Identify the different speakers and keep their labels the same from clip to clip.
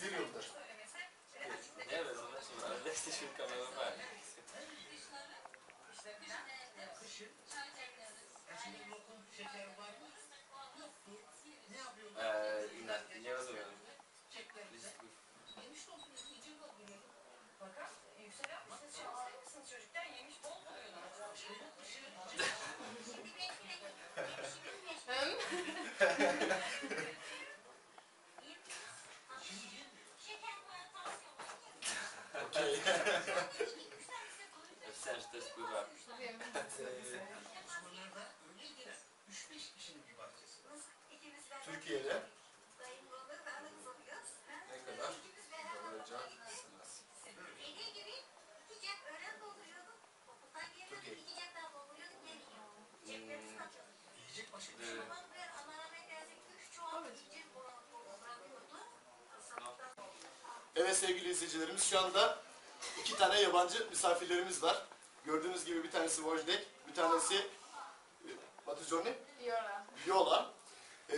Speaker 1: Bir yıldır.
Speaker 2: Nie wiem, zobaczymy, ale jesteśmy kamerowani.
Speaker 3: Kışın şimdi lokum şeker var mı?
Speaker 4: Çuval cep bırakıyordu. Kasaptan.
Speaker 1: Evet sevgili izleyicilerimiz şu anda iki tane yabancı misafirlerimiz var. Gördüğünüz gibi bir tanesi Wojtek, bir tanesi e, Batı Johnny,
Speaker 5: Yola.
Speaker 1: Yola. Ee,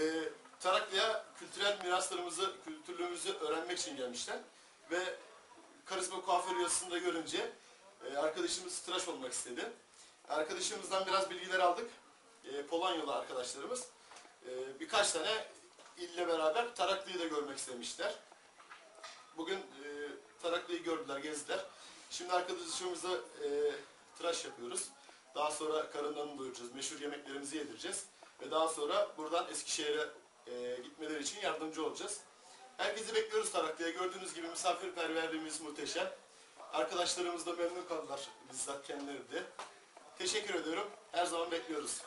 Speaker 1: Taraklı'ya kültürel miraslarımızı, kültürlüğümüzü öğrenmek için gelmişler. Ve karizma kuaför yazısında görünce e, arkadaşımız tıraş olmak istedi. Arkadaşımızdan biraz bilgiler aldık. E, Polonyalı arkadaşlarımız. E, birkaç tane ille beraber Taraklı'yı da görmek istemişler. Bugün e, Taraklı'yı gördüler, gezdiler. Şimdi arkadaşımıza e, tıraş yapıyoruz. Daha sonra karınlarını doyuracağız, meşhur yemeklerimizi yedireceğiz. Ve daha sonra buradan Eskişehir'e e, gitmeleri için yardımcı olacağız. Herkesi bekliyoruz Taraklı'ya. Gördüğünüz gibi misafirperverliğimiz muhteşem. Arkadaşlarımız da memnun kaldılar bizzat kendileri de. Teşekkür ediyorum. Her zaman bekliyoruz.